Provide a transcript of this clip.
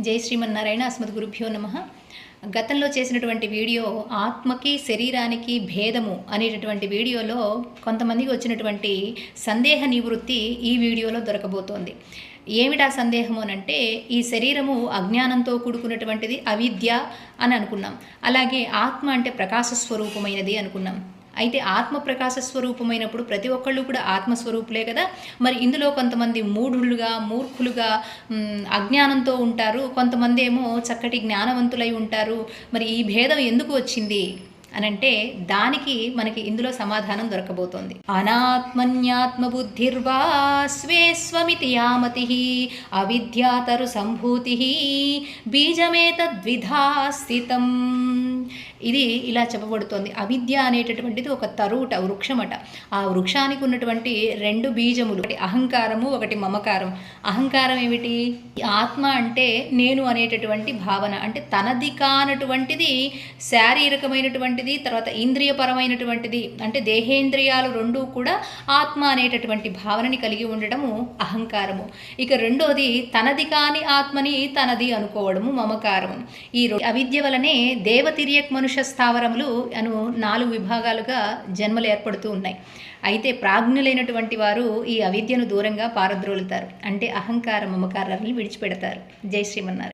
జై శ్రీమన్నారాయణ అస్మద్ గురుభ్యో నమ. గతంలో చేసినటువంటి వీడియో ఆత్మకి శరీరానికి భేదము అనేటటువంటి వీడియోలో కొంతమందికి వచ్చినటువంటి సందేహ నివృత్తి ఈ వీడియోలో దొరకబోతోంది. ఏమిటా సందేహము అనంటే ఈ శరీరము అజ్ఞానంతో కూడుకున్నటువంటిది అవిద్య అని అనుకున్నాం. అలాగే ఆత్మ అంటే ప్రకాశ స్వరూపమైనది అనుకున్నాం. అయితే ఆత్మ ప్రకాశ స్వరూపమైనప్పుడు ప్రతి ఒక్కళ్ళు కూడా ఆత్మస్వరూపులే కదా. మరి ఇందులో కొంతమంది మూఢులుగా మూర్ఖులుగా అజ్ఞానంతో ఉంటారు. కొంతమంది ఏమో చక్కటి జ్ఞానవంతులై ఉంటారు. మరి ఈ భేదం ఎందుకు వచ్చింది అనంటే దానికి మనకి ఇందులో సమాధానం దొరకబోతోంది. అనాత్మన్యాత్మ బుద్ధిర్వా స్వే స్వమితి యామతి అవిద్యాతరు సంభూతి బీజమేతద్విధా స్థితం ఇది ఇలా చెప్పబడుతోంది. అవిద్య అనేటటువంటిది ఒక తరుట వృక్షమట. ఆ వృక్షానికి ఉన్నటువంటి రెండు బీజములు ఒకటి అహంకారము ఒకటి మమకారం. అహంకారం ఏమిటి? ఆత్మ అంటే నేను అనేటటువంటి భావన. అంటే తనది కానటువంటిది శారీరకమైనటువంటిది తర్వాత ఇంద్రియపరమైనటువంటిది. అంటే దేహేంద్రియాలు రెండూ కూడా ఆత్మ అనేటటువంటి భావనని కలిగి ఉండడము అహంకారము. ఇక రెండోది తనది కాని ఆత్మని తనది అనుకోవడము మమకారము. ఈ అవిద్య వలనే దేవతిరియక్ మనుష్య స్థావరములు అను నాలుగు విభాగాలుగా జన్మలు ఏర్పడుతూ ఉన్నాయి. అయితే ప్రాజ్ఞులైనటువంటి వారు ఈ అవిద్యను దూరంగా పారద్రోలుతారు. అంటే అహంకార మమకారాలను విడిచిపెడతారు. జై శ్రీమన్నారు